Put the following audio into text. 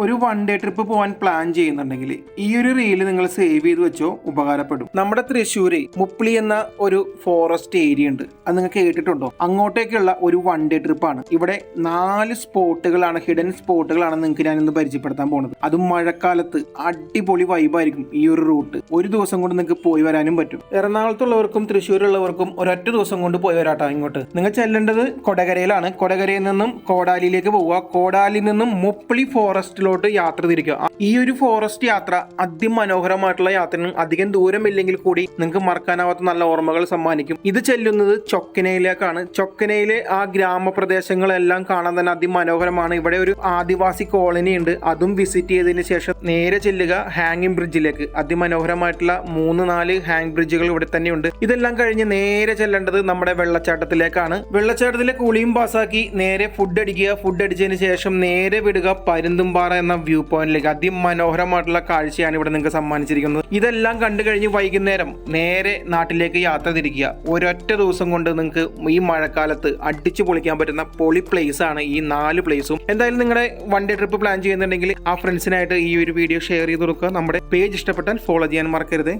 ഒരു one day trip പോകാൻ plan ചെയ്യുന്നുണ്ടെങ്കിൽ ഈ ഒരു റീൽ നിങ്ങൾ സേവ് ചെയ്ത് വെച്ചോ ഉപകാരപ്പെടും. നമ്മുടെ തൃശ്ശൂര് മുപ്പിളി എന്ന ഒരു ഫോറസ്റ്റ് ഏരിയ ഉണ്ട്. അത് നിങ്ങൾ കേട്ടിട്ടുണ്ടോ? അങ്ങോട്ടേക്കുള്ള ഒരു വൺ ഡേ ട്രിപ്പാണ് ഇവിടെ നാല് സ്പോട്ടുകളാണ് ഹിഡൻ സ്പോട്ടുകളാണ് നിങ്ങൾക്ക് ഞാൻ ഇന്ന് പരിചയപ്പെടുത്താൻ പോകുന്നത് അതും മഴക്കാലത്ത് അടിപൊളി വൈബായിരിക്കും ഈ ഒരു റൂട്ട് ഒരു ദിവസം കൊണ്ട് നിങ്ങൾക്ക് പോയി വരാനും പറ്റും. എറണാകുളത്തുള്ളവർക്കും തൃശ്ശൂരുള്ളവർക്കും ഒരൊറ്റ ദിവസം കൊണ്ട് പോയി വരാട്ടോ ഇങ്ങോട്ട്. നിങ്ങൾ ചെല്ലേണ്ടത് കൊടകരയിലാണ്. കൊടകരയിൽ നിന്നും കോടാലിയിലേക്ക് പോവുക. കോടാലിയിൽ നിന്നും മുപ്പിളി ഫോറസ്റ്റിലോട്ട് യാത്ര തിരിക്കുക. ഈ ഒരു ഫോറസ്റ്റ് യാത്ര അതിമനോഹരമായിട്ടുള്ള യാത്രയും അധികം ദൂരമില്ലെങ്കിൽ കൂടി നിങ്ങൾക്ക് മറക്കാനാവാത്ത നല്ല ഓർമ്മകൾ സമ്മാനിക്കും. ഇത് ചെല്ലുന്നത് ചൊക്കനയിലേക്കാണ്. ചൊക്കനയിലെ ആ ഗ്രാമപ്രദേശങ്ങളെല്ലാം കാണാൻ തന്നെ അതിമനോഹരമാണ്. ഇവിടെ ഒരു ആദിവാസി കോളനി ഉണ്ട്. അതും വിസിറ്റ് ചെയ്തതിന് ശേഷം നേരെ ചെല്ലുക ഹാങ്ങിങ് ബ്രിഡ്ജിലേക്ക് അതിമനോഹരമായിട്ടുള്ള മൂന്ന് നാല് ഹാങ് ബ്രിഡ്ജുകൾ ഇവിടെ തന്നെയുണ്ട്. ഇതെല്ലാം കഴിഞ്ഞ് നേരെ ചെല്ലേണ്ടത് നമ്മുടെ വെള്ളച്ചാട്ടത്തിലേക്കാണ്. വെള്ളച്ചാട്ടത്തിലെ കുളിയും പാസ്സാക്കി നേരെ ഫുഡ് അടിക്കുക. ഫുഡ് അടിച്ചതിന് ശേഷം നേരെ വിടുക പരുന്തുംപാറ എന്ന വ്യൂ പോയിന്റിലേക്ക് അതിമനോഹരമായിട്ടുള്ള കാഴ്ചയാണ് ഇവിടെ നിങ്ങൾക്ക് സമ്മാനിച്ചിരിക്കുന്നത്. ഇതെല്ലാം കണ്ടു കഴിഞ്ഞ് വൈകുന്നേരം നേരെ നാട്ടിലേക്ക് യാത്ര തിരിക്കുക. ഒരൊറ്റ ദിവസം കൊണ്ട് നിങ്ങൾക്ക് ഈ മഴക്കാലത്ത് അടിച്ചു പൊളിക്കാൻ പറ്റുന്ന പൊളി പ്ലേസ് ആണ് ഈ നാല് പ്ലേസും എന്തായാലും നിങ്ങളുടെ വണ്ടി ട്രിപ്പ് പ്ലാൻ ചെയ്യുന്നുണ്ടെങ്കിൽ ആ ഫ്രണ്ട്സിനായിട്ട് ഈ ഒരു വീഡിയോ ഷെയർ ചെയ്ത് കൊടുക്കുക. നമ്മുടെ പേജ് ഇഷ്ടപ്പെട്ടാൽ ഫോളോ ചെയ്യാൻ മറക്കരുത്.